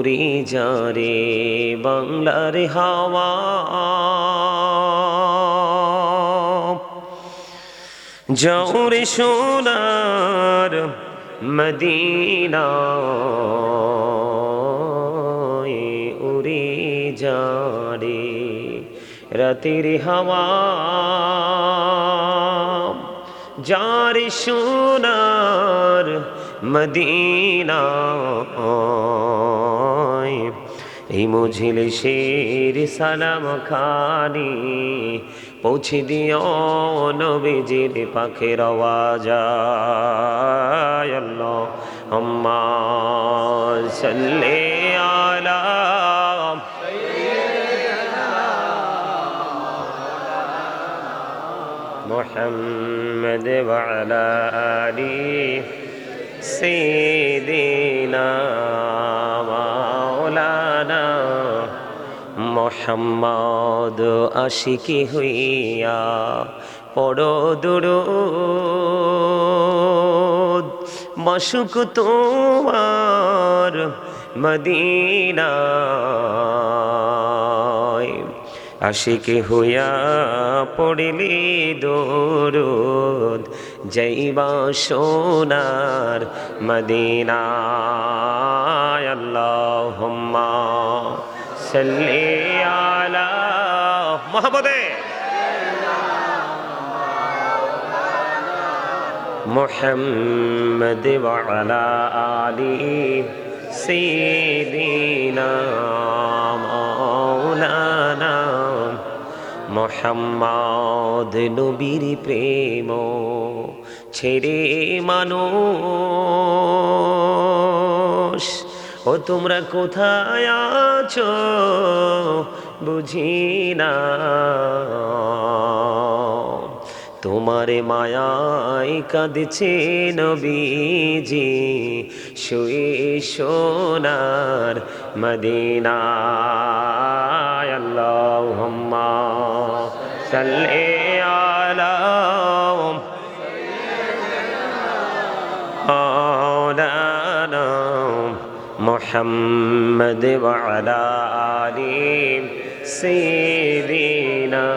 উড়ি যারে বাংলার হাওয়া। জৌরে সোনার মদিনা উড়ে যারে রাতের হাওয়া। যার সোনার মদিনা এই মঝিল শের সালাম খানি পৌঁছে দিও নবীজির পাখের আওয়াজ আল্লাহ আম্মা সাল্লি আলা محمد وعلى آله سيدنا مولانا মোহাম্মদ আশিকি হইয়া পড়ো দুরুদ মশুক তোমার মদিনায় আশিকে হইয়া পড়িলি দরুদ যাইবা সোনার মদিনায় আল্লাহুম্মা সাল্লি আলা মোহাম্মদে محمد وعلى آل سيدنا مولانا মোহাম্মদ নবীর প্রেম ছেড়ে মানুষ। ও তোমরা কোথায় আছো? বুঝি না। তোমারে মায়াই কাঁদছে নবীজি, শুয়ে সোনার মদিনায়। আল্লাহুম্মা সাল্লি আলা مولانا محمد وعلى آل سيدنا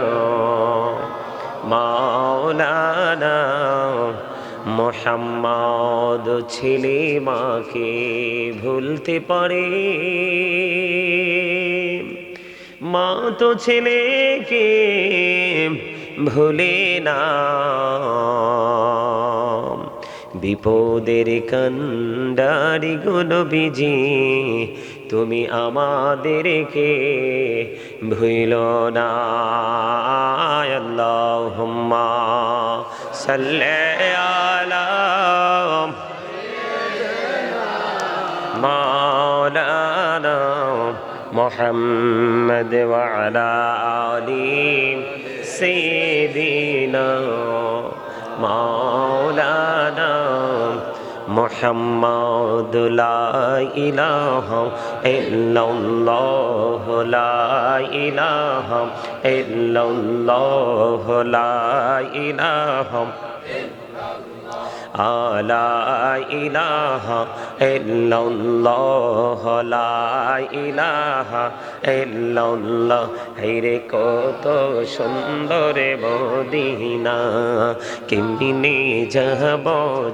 মাওলানা মোহাম্মদ ছেলে মাকে ভুলতে পারে মা তো ছেলেকে ভুলে না বিপদের কান্ডারি বিজি তুমি আমাদেরকে ভুইল না। আল্লাহুম্মা সাল্লে আলা মাওলানা মোহাম্মদ ওয়ালা আলি সাইয়্যিদিনা মাওলানা মোহাম্মদ ইলাহ ইল্লাল্লাহ লা ইলাহ ইল্লাল্লাহ লা ইলাহ আলা ইলাহা ইল্লাল্লাহ লা ইলাহা ইল্লাল্লাহ হাইরে কত সুন্দর বদিনা কেমনি যাব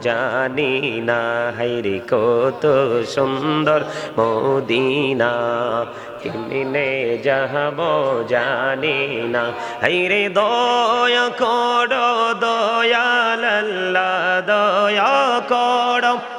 জানি না হাইরে কত সুন্দর মদিনা, কেমনে যাব জানি না হাইরে দয়া কর, দয়াল লাল্লা দয়া কর।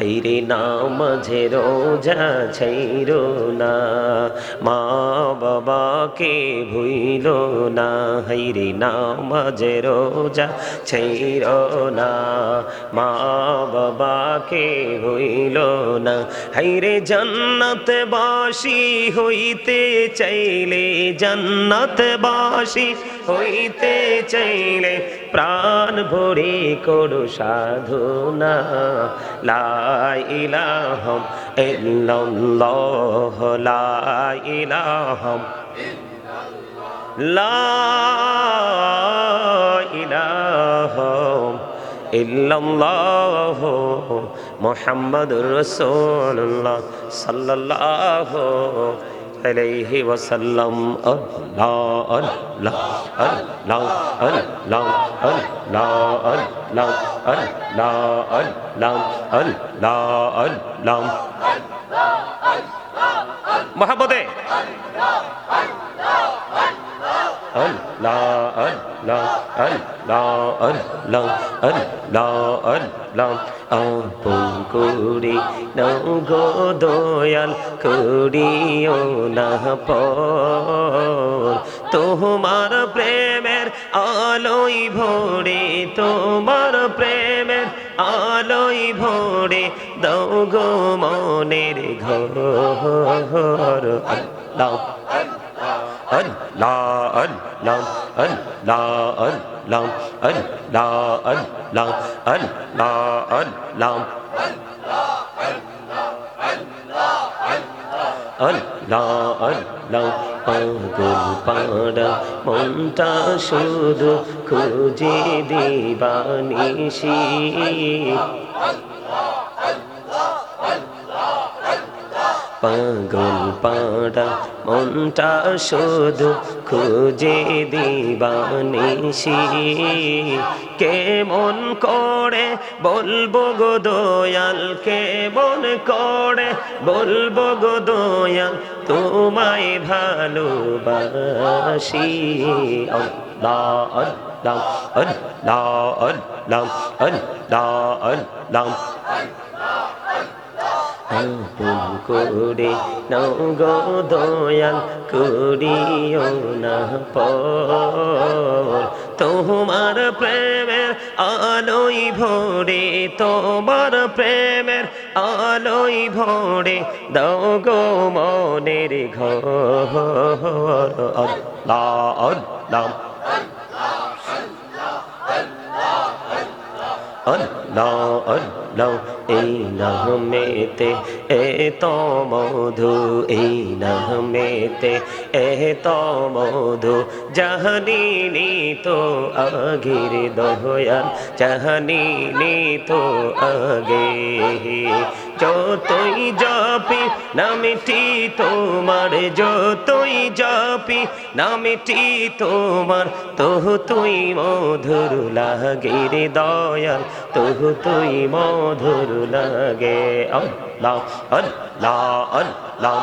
হেরে নামাঝে রোজা ছাইর না, মা বাবাকে ভুইল না হেরে নামাঝে রোজা ছাইর না, মা বাবাকে ভুইল না হেরে জান্নাত বাসি হইতে চাইলে জান্নাত বাসি হইতে চাইলে প্রাণ ভরে করো সাধনা। লাইলাহম ইল্লাল্লাহ লাইলাহম লাইলাহম ইল্লাল্লাহ মোহাম্মদ রসুল্লাহ সাল্লাল্লাহ আলাইহি ওয়াসাল্লাম আল্লাহ আল্লাহ আল্লাহ আল্লাহ আল্লাহ আল্লাহ আল্লাহ। আপন করি নৌ গো দয়াল করিও না পর। তোমার প্রেমের আলোই ভরে, তোমার প্রেমের আলোই ভরে দৌ গো মনের ঘর। আল্লাহ। لام ال لا ال لام ال لا ال لام ال لا ال লাম পাগল পাড়া মনটা শুধু খুঁজে দিবানিসি পাগল পাড়া মনটা শুধু খুঁজে দিবানিসি কেমন করে বলব গো দয়াল, কেমন করে বলব গো দয়াল, তোমায় ভালোবাসি। আল্লাহ আল্লাহ আল্লাহ আল্লাহ আল্লাহ আল্লাহ। আপন করে নাও গো দয়াল, করিও না পর। তোমার প্রেমের আলোই ভরে, তোমার প্রেমের আলোই ভরে, দাও গো মনের ঘর। এই নামেতে এত মধু, এই নামেতে এত মধু। জাহানিনি তো আগের দহয়াল জাহানিনি তো আগে। যতই জপি, নামটি তোমার যতই জপি, নামটি তোমার তোহ তুই মধুর লাগে রে দয়াল তোহ তুই মধুর লাগে। আল্লাহ আল্লাহ আল্লাহ আল্লাহ।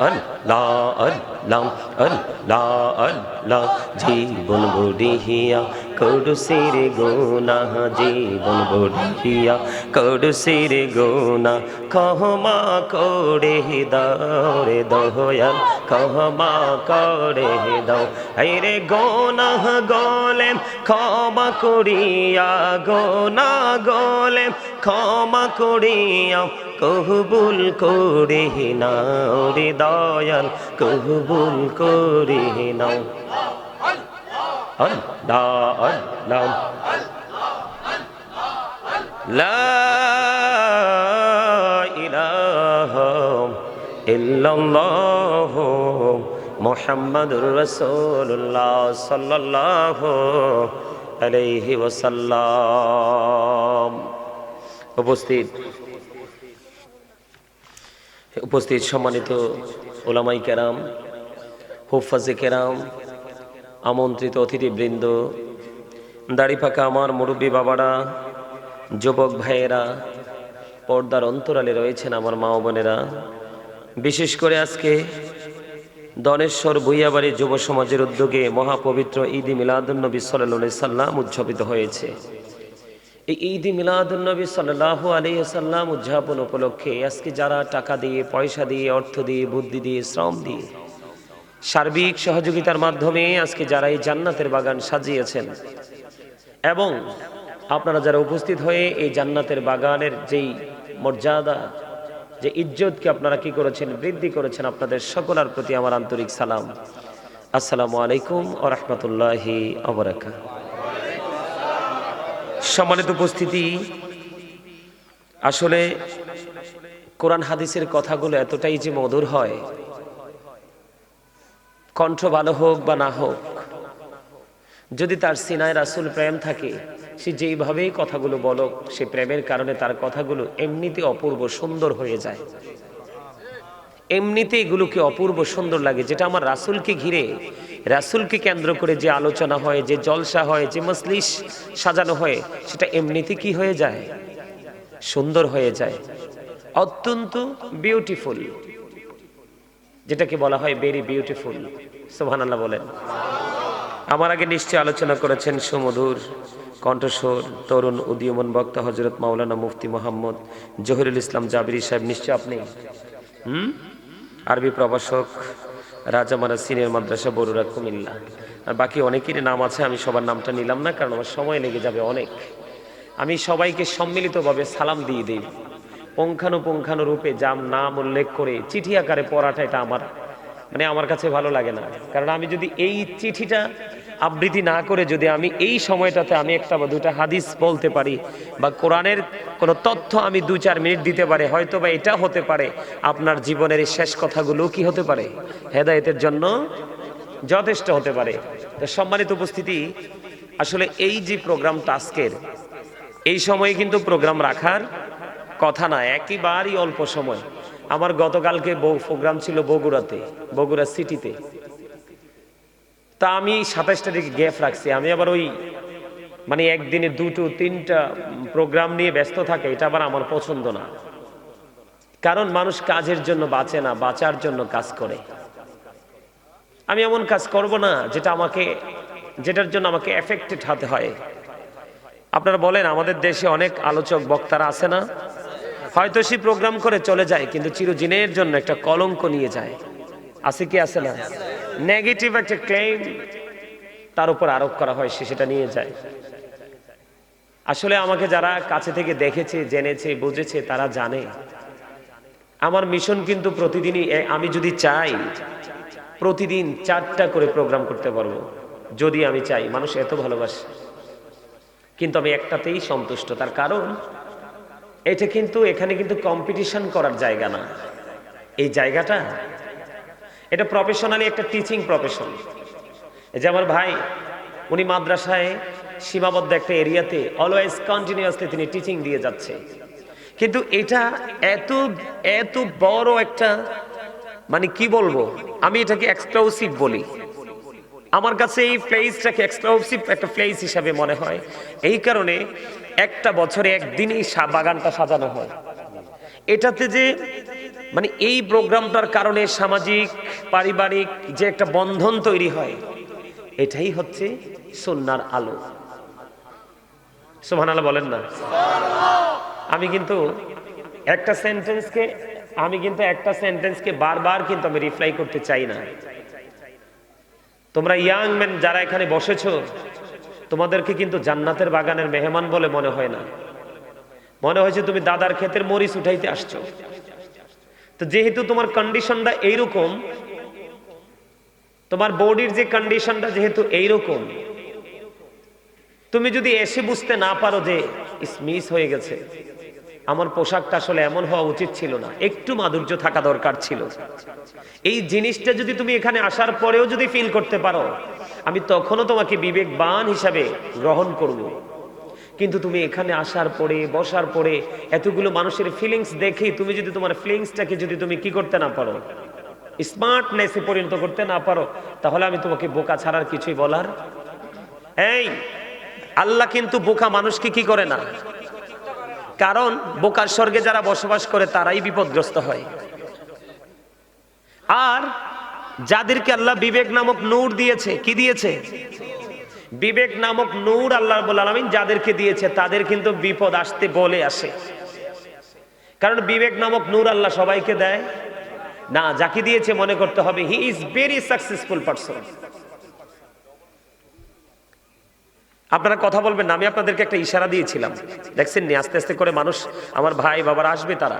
আল্লাহ আল্লাহ আল্লাহ। জীবন বড়িয়া করুসির গোনা, জীবন বড়িয়া করুসির গোনা কহমা করে দাও রে দয়াল কহমা করে দাও। রে গোনা গোলেম, ক্ষমা করিয়া, গোনা গোলেম, ক্ষমা করিয়া কহবুল করে নাও রে দয়াল কহবুল করে নাও। আল্লাহ আল্লাহ লা ইলাহা ইল্লাল্লাহ মুহাম্মাদুর রাসূলুল্লাহ সাল্লাল্লাহু আলাইহি ওয়াসাল্লাম উপস্থিত। উপস্থিত সম্মানিত ওলামাই কেরাম, হুফাজে কেরাম আমন্ত্রিত অতিথিবৃন্দ, দাড়ি ফাঁকা আমার মুরব্বী বাবারা, যুবক ভাইয়েরা, পর্দার অন্তরালে রয়েছেন আমার মা বোনেরা। বিশেষ করে আজকে দনেশ্বর ভুইয়াবাড়ি যুব সমাজের উদ্যোগে মহাপবিত্র ঈদি মিলাদুন্নবী সাল্লাহ সাল্লাম উদযাপিত হয়েছে। এই ঈদ মিলাদুন্নবী সাল্লাহ আলী সাল্লাম উদযাপন উপলক্ষে আজকে যারা টাকা দিয়ে, পয়সা দিয়ে, অর্থ দিয়ে, বুদ্ধি দিয়ে, শ্রম দিয়ে সার্বিক সহযোগিতার মাধ্যমে আজকে যারা এই জান্নাতের বাগান সাজিয়েছেন, এবং আপনারা যারা উপস্থিত হয়ে এই জান্নাতের বাগানের যেই মর্যাদা, যে ইজ্জতকে আপনারা কি করেছেন, বৃদ্ধি করেছেন, আপনাদের সকলের প্রতি আমার আন্তরিক সালাম। আসসালামু আলাইকুম আরহামতুল্লাহি অবরাকা সম্মানিত উপস্থিতি, আসলে কোরআন হাদিসের কথাগুলো এতটাই যে মধুর হয় কণ্ঠ ভালো হোক বা না হোক, যদি তার সিনায় রাসুল প্রেম থাকে, সে যেইভাবেই কথাগুলো বলক, সে প্রেমের কারণে তার কথাগুলো এমনিতে অপূর্ব সুন্দর হয়ে যায়। এমনিতে এগুলোকে অপূর্ব সুন্দর লাগে, যেটা আমার রাসুলকে ঘিরে, রাসুলকে কেন্দ্র করে যে আলোচনা হয়, যে জলসা হয়, যে মসলিস সাজানো হয়, সেটা এমনিতে কি হয়ে যায়? সুন্দর হয়ে যায়। অত্যন্ত বিউটিফুল যেটাকে বলা হয় ভেরি বিউটিফুল সোহান আল্লাহ বলেন। আমার আগে নিশ্চয় আলোচনা করেছেন সুমধুর কণ্ঠস্বর তরুণ উদীয়মান বক্তা হজরত মাওলানা মুফতি মোহাম্মদ জহিরুল ইসলাম জাবিরি সাহেব, নিশ্চয় আপনি? হুম? আরবি প্রভাষক, রাজামারা সিনিয়র মাদ্রাসা বরুরা কুমিল্লা। আর বাকি অনেকেরই নাম আছে, আমি সবার নামটা নিলাম না, কারণ আমার সময় লেগে যাবে অনেক। আমি সবাইকে সম্মিলিতভাবে সালাম দিয়ে দিই। পুঙ্খানুপুঙ্খানু রূপে যাম নাম উল্লেখ করে চিঠি আকারে পড়াটা এটা আমার মানে আমার কাছে ভালো লাগে না। কারণ আমি যদি এই চিঠিটা আবৃত্তি না করে যদি আমি এই সময়টাতে আমি একটা বা দুটা হাদিস বলতে পারি বা কোরআনের কোনো তথ্য আমি দু চার মিনিট দিতে পারে হয়তো বা এটা হতে পারে, আপনার জীবনের এই শেষ কথাগুলো কি হতে পারে? হেদায়েতের জন্য যথেষ্ট হতে পারে। তো সম্মানিত উপস্থিতি, আসলে এই যে প্রোগ্রামটা আজকের, এই সময়ে কিন্তু প্রোগ্রাম রাখার কথা না, একেবারেই অল্প সময়। আমার গতকালকে বউ প্রোগ্রাম ছিল বগুড়াতে, বগুড়া সিটিতে। তা আমি সাতাশ তারিখে গ্যাপ রাখছি। আমি আবার ওই মানে একদিনে দুটো, তিনটা প্রোগ্রাম নিয়ে ব্যস্ত থাকে, এটা আবার আমার পছন্দ না। কারণ মানুষ কাজের জন্য বাঁচে না, বাঁচার জন্য কাজ করে। আমি এমন কাজ করব না, যেটা আমাকে, যেটার জন্য আমাকে এফেক্টেড হতে হয়। আপনারা বলেন, আমাদের দেশে অনেক আলোচক বক্তারা আছে না? হয়তো সে প্রোগ্রাম করে চলে যায়, কিন্তু চিরদিনের জন্য একটা কলঙ্ক নিয়ে যায়। আছে কি, আছে না? নেগেটিভ একটা ক্লেম তার উপর আরোপ করা হয়, সে সেটা নিয়ে যায়। আসলে আমাকে যারা কাছে থেকে দেখেছে, জেনেছে, বুঝেছে, তারা জানে। আমার মিশন কিন্তু প্রতিদিনই আমি যদি চাই, প্রতিদিন চারটা করে প্রোগ্রাম করতে পারব। যদি আমি চাই, মানুষ এত ভালোবাসে। কিন্তু আমি একটাতেই সন্তুষ্ট। তার কারণ এটা কিন্তু এখানে কিন্তু কম্পিটিশন করার জায়গা না। এই জায়গাটা, এটা প্রফেশনালি একটা টিচিং প্রফেশন যে আমার ভাই, উনি মাদ্রাসায় সীমাবদ্ধ একটা এরিয়াতে অলওয়েজ কন্টিনিউয়াসলি তিনি টিচিং দিয়ে যাচ্ছে। কিন্তু এটা এত এত বড় একটা মানে কি বলব, আমি এটাকে এক্সক্লুসিভ বলি। আমার কাছে এই প্লেসটাকে এক্সক্লুসিভ একটা প্লেস হিসাবে মনে হয়। এই কারণে একটা বছরে একদিনই বাগানটা সাজানো হয়। এটাতে যে মানে এই প্রোগ্রামটার কারণে সামাজিক, পারিবারিক যে একটা বন্ধন তৈরি হয়, এটাই হচ্ছে সন্ন্যার আলো। সোহান আলো বলেন না। আমি কিন্তু একটা সেন্টেন্সকে আমি কিন্তু একটা সেন্টেন্সকে বারবার কিন্তু আমি রিপ্লাই করতে চাই না। তোমরা ইয়াং ম্যান যারা এখানে বসেছো তোমাদেরকে কিন্তু জান্নাতের বাগানের মেহমান বলে মনে হয় না। মনে হয়েছে তুমি দাদার ক্ষেতের মরিচ উঠাইতে আসছো। তো যেহেতু তোমার কন্ডিশনটা এইরকম, তোমার বডির যে কন্ডিশনটা যেহেতু এইরকম, তুমি যদি এসে বুঝতে না পারো যে মিস হয়ে গেছে। আমার পোশাকটা আসলে এমন হওয়া উচিত ছিল না। একটু মাধুর্য থাকা দরকার ছিল। এই জিনিসটা যদি তুমি এখানে আসার পরেও যদি ফিল করতে পারো আমি তখনও তোমাকে বিবেকবান হিসাবে গ্রহণ করব। কিন্তু তুমি এখানে আসার পরে, বসার পরে এতগুলো মানুষের ফিলিংস দেখে তুমি যদি তোমার ফিলিংসটাকে যদি তুমি কি করতে না পারো স্মার্টনেসে পরিণত করতে না পারো, তাহলে আমি তোমাকে বোকা ছাড়ার কিছুই বলার? এই, আল্লাহ কিন্তু বোকা মানুষকে কি করে না? কারণ বোকার স্বর্গে যারা বসবাস করে তারাই বিপদগ্রস্ত হয়। আর যাদেরকে আল্লাহ বিবেক নামক নূর দিয়েছে, কি দিয়েছে? বিবেক নামক নূর আল্লাহ আলামিন যাদেরকে দিয়েছে, তাদের কিন্তু বিপদ আসতে বলে আসে। কারণ বিবেক নামক নূর আল্লাহ সবাইকে দেয়। না, যাকে দিয়েছে মনে করতে হবে he is very successful person আপনারা কথা বলবেন না, আমি আপনাদেরকে একটা ইশারা দিয়েছিলাম। দেখছেন নি, আস্তে আস্তে করে মানুষ, আমার ভাই বাবার আসবে তারা।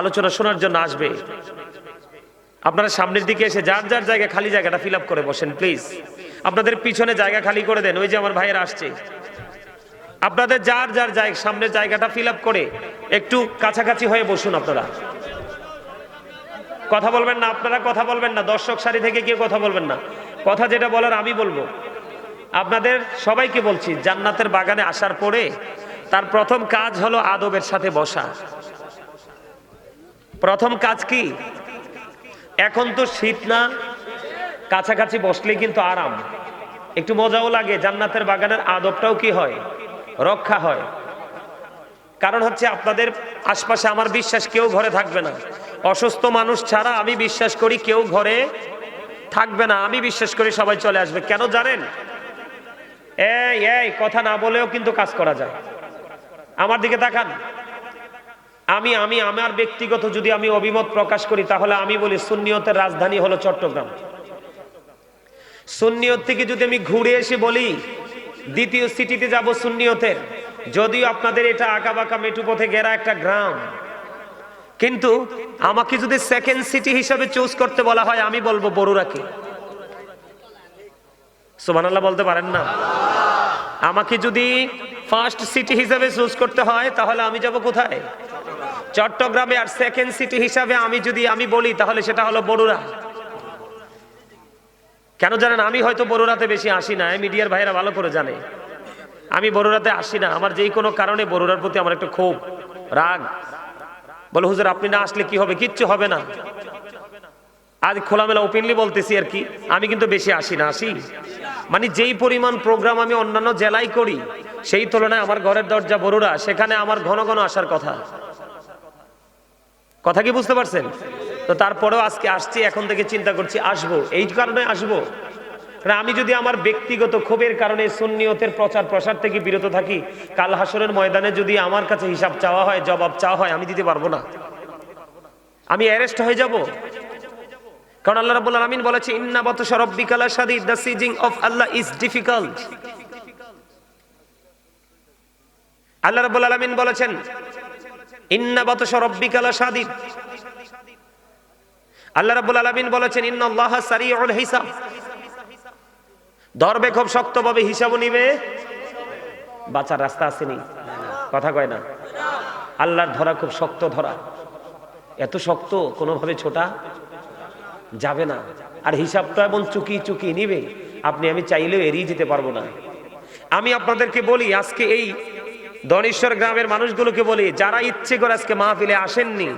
আলোচনা শোনার জন্য আসবে। আপনারা সামনের দিকে এসে যার যার জায়গা খালি জায়গাটা ফিল আপ করে বসেন প্লিজ আপনাদের পিছনে জায়গা খালি করে দেন, ওই যে আমার ভাইয়েরা আসছে। আপনাদের যার যার জায়গা, সামনের জায়গাটা ফিল আপ করে একটু কাছাকাছি হয়ে বসুন আপনারা। কথা বলবেন না, আপনারা কথা বলবেন না, দর্শক সারি থেকে কেউ কথা বলবেন না। কথা যেটা বলার আমি বলব। আপনাদের সবাইকে বলছি, জান্নাতের বাগানে আসার পরে তার প্রথম কাজ হলো আদবের সাথে বসা। প্রথম কাজ কি? এখন তো শীত না, কাছাকাছি বসলে কিন্তু আরাম। একটু মজাও লাগে, জান্নাতের বাগানের আদবটাও কি হয়? রক্ষা হয়। কারণ হচ্ছে আপনাদের আশপাশে আমার বিশ্বাস কেউ ঘরে থাকবে না। অসুস্থ মানুষ ছাড়া আমি বিশ্বাস করি কেউ ঘরে থাকবে না। আমি বিশ্বাস করি সবাই চলে আসবে। কেন জানেন? এই কথা না বলেও কিন্তু কাজ করা যায়। আমার দিকে তাকান। আমি আমি, আমার ব্যক্তিগত যদি আমি অভিমত প্রকাশ করি, তাহলে আমি বলি সুন্নিয়তের রাজধানী হলো চট্টগ্রাম। সুন্নিয়ত থেকে যদি আমি ঘুরে এসে বলি, দ্বিতীয় সিটিতে যাব সুন্নিয়তের, যদিও আপনাদের এটা আঁকা বাঁকা মেটু পথে ঘেরা একটা গ্রাম। কিন্তু আমাকে যদি সেকেন্ড সিটি হিসাবে চুজ করতে বলা হয়, আমি বলব বড়ুরাকে সুবহানাল্লাহ বলতে পারেন না? আমাকে যদি ফার্স্ট সিটি হিসাবে চুজ করতে হয়, তাহলে আমি যাব কোথায়? চট্টগ্রামে আর সেকেন্ড সিটি হিসাবে আমি যদি আমি বলি, তাহলে সেটা হলো বড়ুরা কেন জানেন, আমি হয়তো বড়ুরাতে বেশি আসি না মিডিয়ার ভাইরা ভালো করে জানে। আমি বড়ুরাতে আসি না, আমার যেই কোনো কারণে বড়ুরার প্রতি আমার একটা ক্ষোভ রাগ। বলে, হুজুর, আপনি না আসলে কি হবে? কিচ্ছু হবে না। আজ খোলামেলা ওপেনলি বলতেছি আর কি, আমি কিন্তু বেশি আসি না, আসি। মানে যেই পরিমাণ প্রোগ্রাম আমি অন্যান্য জেলায় করি, সেই তুলনায় আমার ঘরের দরজা বড়ুরা সেখানে আমার ঘন ঘন আসার কথা। কথা কি বুঝতে পারছেন? তো তারপরেও আজকে আসছি, এখন থেকে চিন্তা করছি, আসব। এই কারণে আসব। আমি যদি আমার ব্যক্তিগত ক্ষোভের কারণে সুন্নিয়তের প্রচার প্রসার থেকে বিরত থাকি, কাল হাসরের ময়দানে যদি আমার কাছে হিসাব চাওয়া হয়, জবাব চাওয়া হয়, আমি দিতে পারব না। আমি অ্যারেস্ট হয়ে যাব। কারণ আল্লাহ রাব্বুল আলামিন বলেছে, ইন্না বাতাশা রাব্বিকা লাশাদীদ the seizing of Allah is difficult. Allah রাব্বুল আলামিন বলেছেন ইন্না বাতাশা রাব্বিকা লাশাদীদ আল্লাহ রাব্বুল আলামিন বলেছেন হিসাব। ধরবে খুব শক্তভাবে হিসাবও নিবে, বাঁচার রাস্তা আসেনি কথা কয় না? আল্লাহর ধরা খুব শক্ত ধরা। এত শক্ত, কোনোভাবে ছোটা যাবে না। আর হিসাবটা এমন চুকি চুকি নিবে, আপনি আমি চাইলেও এড়িয়ে যেতে পারব না। আমি আপনাদেরকে বলি, আজকে এই দনেশ্বর গ্রামের মানুষগুলোকে বলি, যারা ইচ্ছে করে আজকে মাহফিলে আসেননি,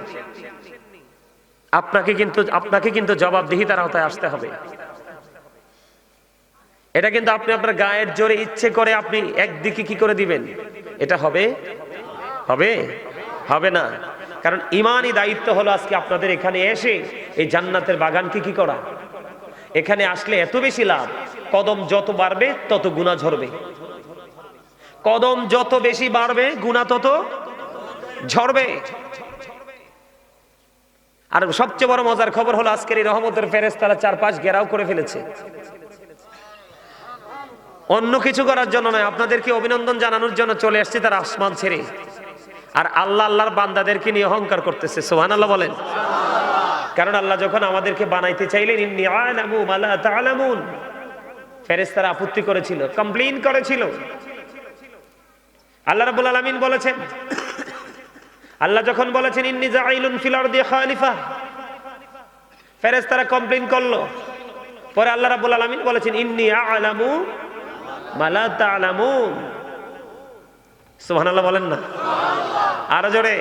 আপনাকে কিন্তু আপনাকে কিন্তু জবাবদিহিতার আওতায় আসতে হবে। এটা কিন্তু আপনি আপনার গায়ের জোরে ইচ্ছে করে আপনি একদিকে কি করে দিবেন? এটা হবে? হবে? হবে না। কারণ ইমানই দায়িত্ব হলো আজকে আপনাদের এখানে এসে এই জান্নাতের বাগানকে কি করা। এখানে আসলে এত বেশি লাভ, কদম যত বাড়বে, তত গুণা ঝরবে। কদম যত বেশি বাড়বে, গুণা তত ঝরবে। আর সবচেয়ে বড় মজার খবর হলো আজকের এই রহমতের ফেরেস তারা চারপাশ ঘেরাও করে ফেলেছে। অন্য কিছু করার জন্য নয়, আপনাদেরকে অভিনন্দন জানানোর জন্য চলে আসছে তার আসমান ছেড়ে। আর আল্লাহ আল্লাহর বান্দাদেরকে নিয়ে অহংকার করতেছে সোহান আল্লাহ বলেন। কারণ আল্লাহ যখন আমাদেরকে বানাইতে চাইলেন ফেরেশতারা আপত্তি করেছিল কমপ্লেন করেছিল। আল্লাহ রাব্বুল আলামিন বলেছেন, আল্লাহ যখন বলেছেন, ইন্নি জাইলুন ফিল আরদি খালিফা ফেরেশতারা কমপ্লেইন করল। পরে আল্লাহ রাব্বুল আলামিন বলেছেন, ইন্নি আলামু মালা তালামুন সুবহানাল্লাহ বলেন না। আরও জোরে,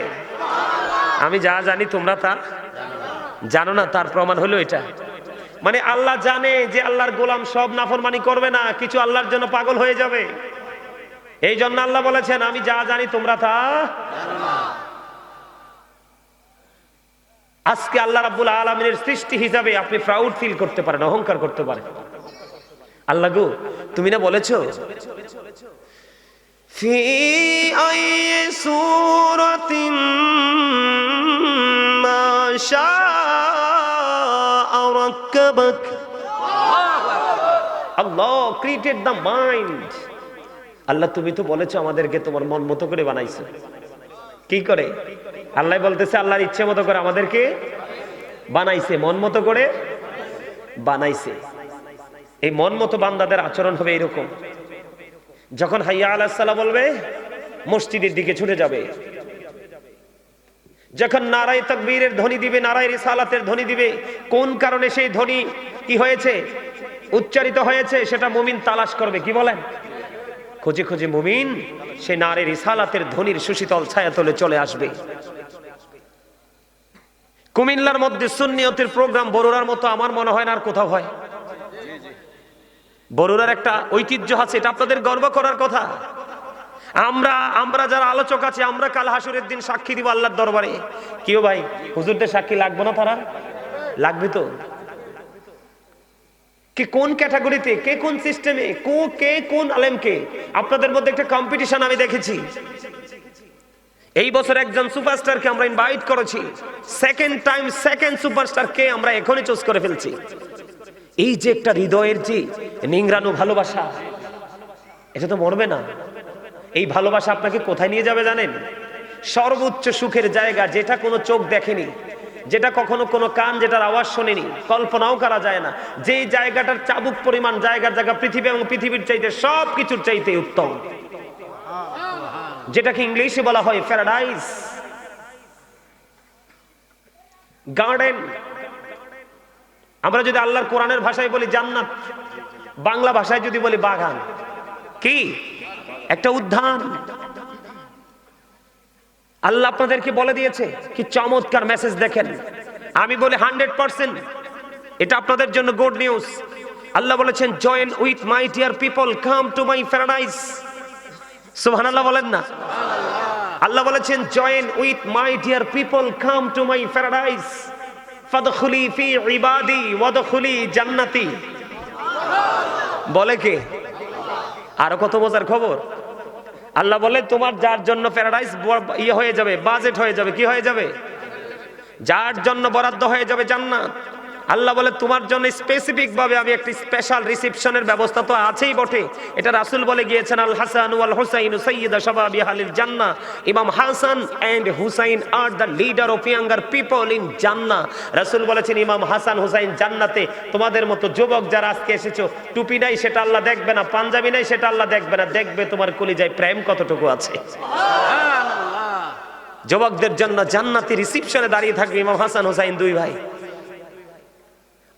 আমি যা জানি তোমরা তা জানো না, তার প্রমাণ হলো এটা। মানে আল্লাহ জানে যে আল্লাহর গোলাম সব নাফরমানি করবে না, কিছু আল্লাহর জন্য পাগল হয়ে যাবে। এই জন্য আল্লাহ বলেছেন, আমি যা জানি তোমরা তা আজকে আল্লাহ রাব্বুল আলমিনের সৃষ্টি হিসাবে আপনি প্রাউড ফিল করতে পারেন, অহংকার করতে পারেন। আল্লাহ গো, তুমি না বলেছ? Allah created the mind Allah তুমি তো বলেছ আমাদেরকে তোমার মন মতো করে বানাইছো। কি করে? আল্লাহ বলতেছে, আল্লাহর ইচ্ছে মতো করে আমাদেরকে বানাইছে, মন মতো করে বানাইছে। এই মন মতো বান্দাদের আচরণ হবে এরকম। যখন হাইয়া আলাহ সাল্লাহ বলবে, মসজিদের দিকে ছুটে যাবে। যখন নারায় তকবীরের ধ্বনি দিবে, নারায় রিসালাতের ধ্বনি দিবে, কোন কারণে সেই ধ্বনি কি হয়েছে, উচ্চারিত হয়েছে, সেটা মুমিন তালাশ করবে, কি বলেন? খুঁজে খুঁজে মুমিন, সে নারে রিসালাতের ধ্বনির সুশীতল ছায়া ছায়াতলে চলে আসবে। কুমিল্লার মধ্যে সুন্নিয়তের প্রোগ্রাম বড়ুরার মতো আমার মনে হয় না আর কোথাও হয়। বড়ুরার একটা ঐতিহ্য আছে, এটা আপনাদের গর্ব করার কথা। আমরা আমরা যারা আলোচক আছে, আমরা কাল হাসুরের দিন সাক্ষী দিব আল্লাহর দরবারে। কেউ ভাই, হুজুরদের সাক্ষী লাগবে না তারা? লাগবে তো? কে কোন ক্যাটাগরিতে, কে কোন সিস্টেমে, কো, কে, কোন আলেমকে, আপনাদের মধ্যে একটা কম্পিটিশন আমি দেখেছি। এই বছর একজন সুপারস্টারকে আমরা ইনভাইট করেছি। সেকেন্ড টাইম সেকেন্ড সুপারস্টার কে আমরা এখনই চুজ করে ফেলছি। এই যে একটা হৃদয়ের যে নিংরানো ভালোবাসা, এটা তো মরবে না। এই ভালোবাসা আপনাকে কোথায় নিয়ে যাবে জানেন? সর্বোচ্চ সুখের জায়গা যেটা কোনো চোখ দেখেনি যেটা কখনো কোনো কান যেটার আওয়াজ শোনেনি, কল্পনাও করা যায় না। যে জায়গাটার চাবুক পরিমাণ, জায়গার জায়গা, পৃথিবী এবং পৃথিবীর চাইতে সব কিছুর চাইতে উত্তম। যেটাকে ইংলিশে বলা হয় প্যারাডাইস। গার্ডেন। আমরা যদি আল্লাহর কোরআনের ভাষায় বলি জান্নাত, বাংলা ভাষায় যদি বলি বাগান। কি? একটা উদ্যান। আল্লাহ আপনাদেরকে বলে দিয়েছে কি চমৎকার মেসেজ দেখেন। আমি বলি হান্ড্রেড পার্সেন্ট। এটা আপনাদের জন্য গুড নিউজ আল্লাহ বলেছেন join with my dear people come to my paradise সুবহানাল্লাহ বলেন না। আল্লাহ বলেছেন join with my dear people come to my paradise ফাদখুলি ফি ইবাদি ওয়াদখুলি জান্নাতি। বলে কে? আরও কত মজার খবর? আল্লাহ বলে, তোমার যার জন্য প্যারাডাইস ইয়ে হয়ে যাবে বাজেট হয়ে যাবে, কি হয়ে যাবে? যার জন্য বরাদ্দ হয়ে যাবে জান্নাত। আল্লাহ বলে তোমার জন্য স্পেসিফিক ভাবে আমি একটি স্পেশাল রিসেপশনের ব্যবস্থা তো আছেই বটে। এটা রাসূল বলে গিয়েছেন আল হাসান ওয়াল হুসাইন সাইয়্যিদা শাবাবি আহলিল জান্নাহ ইমাম Hasan and Hussain are the leader of younger people in জান্নাহ রাসূল বলেছেন ইমাম হাসান হুসাইন জান্নাতে তোমাদের মতো যুবক যারা আজকে এসেছ টুপি নাই সেটা আল্লাহ দেখবে না পাঞ্জাবি নাই সেটা আল্লাহ দেখবে না দেখবে তোমার কলিজায় প্রেম কতটুকু আছে। যুবকদের জন্য জান্নাতি রিসিপশনে দাঁড়িয়ে থাকবে ইমাম হাসান হুসাইন দুই ভাই।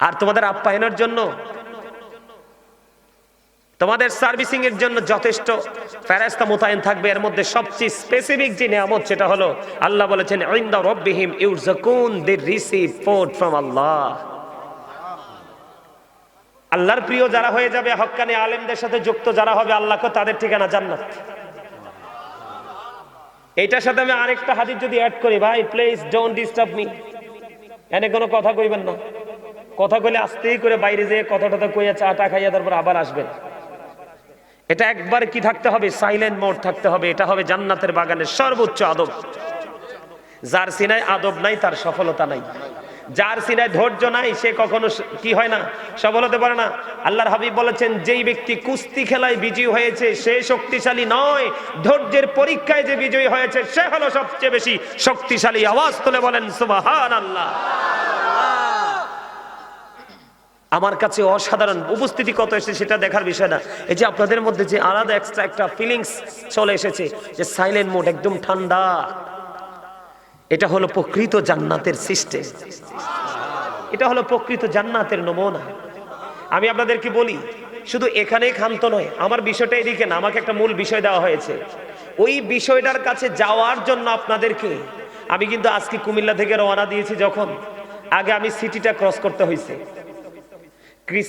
আর তোমাদের আপ্যায়নের জন্য, তোমাদের সার্ভিসিং এর জন্য যথেষ্ট ফেরেশতা মোতায়েন থাকবে। এর মধ্যে সবচেয়ে স্পেসিফিক যে নিয়ামত সেটা হলো, আল্লাহ বলেছেন, ইনদা রাব্বিহিম ইউরজাকুন they receive food from Allah. আল্লাহর প্রিয় যারা হয়ে যাবে হক্কানি আলেমদের সাথে যুক্ত যারা হবে, আল্লাহকে তাদের ঠিকানা জান্নাত। এটার সাথে আমি আরেকটা হাদিস যদি অ্যাড করি, ভাই প্লিজ ডোন্ট ডিস্টার্ব মি এনে কোনো কথা কইবেন না। কথা কইলে আস্তেই করে বাইরে যেয়ে কথা টথা কইয়া চা টা খাইয়া তারপর আবার আসবেন এটা একবার কি থাকতে হবে? সাইলেন্ট মোড থাকতে হবে। এটা হবে জান্নাতের বাগানের সর্বোচ্চ আদব। যার সিনায় আদব নাই, তার সফলতা নাই। যার সিনায় ধৈর্য নাই, সে কখনো কি হয় না? সফল হতে পারে না। আল্লাহর হাবিব বলেছেন, যেই ব্যক্তি কুস্তি খেলায় বিজয়ী হয়েছে, সে শক্তিশালী নয়। ধৈর্যের পরীক্ষায় যে বিজয়ী হয়েছে, সে হলো সবচেয়ে বেশি শক্তিশালী। আওয়াজ তুলে বলেন সুবহান আল্লাহ আমার কাছে অসাধারণ উপস্থিতি কত এসেছে সেটা দেখার বিষয় না। এই যে আপনাদের মধ্যে যে আলাদা এক্সট্রা একটা ফিলিংস চলে এসেছে, যে সাইলেন্ট মোড একদম ঠান্ডা। এটা হলো প্রকৃত জান্নাতের সিস্টেম এটা হলো প্রকৃত জান্নাতের নমুনা। আমি আপনাদেরকে বলি, শুধু এখানেই ক্ষান্ত নয়, আমার বিষয়টা এদিকে না, আমাকে একটা মূল বিষয় দেওয়া হয়েছে। ওই বিষয়টার কাছে যাওয়ার জন্য আপনাদেরকে আমি কিন্তু আজকে কুমিল্লা থেকে রওনা দিয়েছি যখন। আগে আমি সিটিটা ক্রস করতে হয়েছে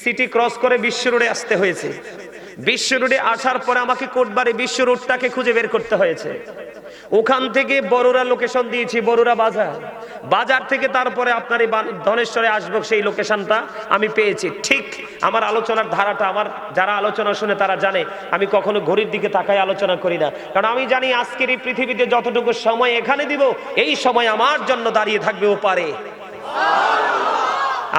সিটি ক্রস করে বিশ্ব রোডে আসতে হয়েছে। বিশ্ব রোডে আসার পরে আমাকে কোটবারে বিশ্ব রোডটাকে খুঁজে বের করতে হয়েছে। ওখান থেকে বড়রা লোকেশন দিয়েছি বড়রা বাজার। বাজার থেকে তারপরে আপনার এই ধনেশ্বরে আসব সেই লোকেশনটা আমি পেয়েছি। ঠিক আমার আলোচনার ধারাটা আমার যারা আলোচনা শুনে তারা জানে, আমি কখনো ঘড়ির দিকে তাকাই আলোচনা করি না। কারণ আমি জানি আজকের এই পৃথিবীতে যতটুকু সময় এখানে দিব, এই সময় আমার জন্য দাঁড়িয়ে থাকবে ওপারে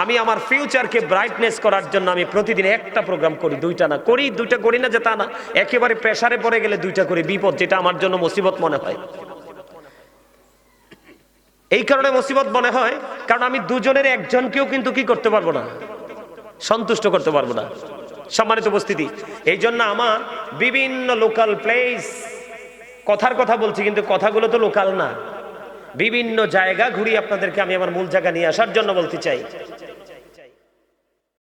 আমি আমার ফিউচারকে ব্রাইটনেস করার জন্য আমি প্রতিদিন একটা প্রোগ্রাম করি, দুইটা না। করি, দুইটা করি না যে তা না। একেবারে প্রেসারে পড়ে গেলে দুইটা করি, বিপদ, যেটা আমার জন্য মুসিবত মনে হয়। এই কারণে মুসিবত মনে হয়, কারণ আমি দুজনের একজনকেও কিন্তু কি করতে পারব না? সন্তুষ্ট করতে পারব না। সম্মানিত উপস্থিতি এই জন্য আমার বিভিন্ন লোকাল প্লেস কথার কথা বলছি, কিন্তু কথাগুলো তো লোকাল না। বিভিন্ন জায়গা ঘুরিয়ে আপনাদেরকে আমি আমার মূল জায়গা নিয়ে আসার জন্য বলতে চাই।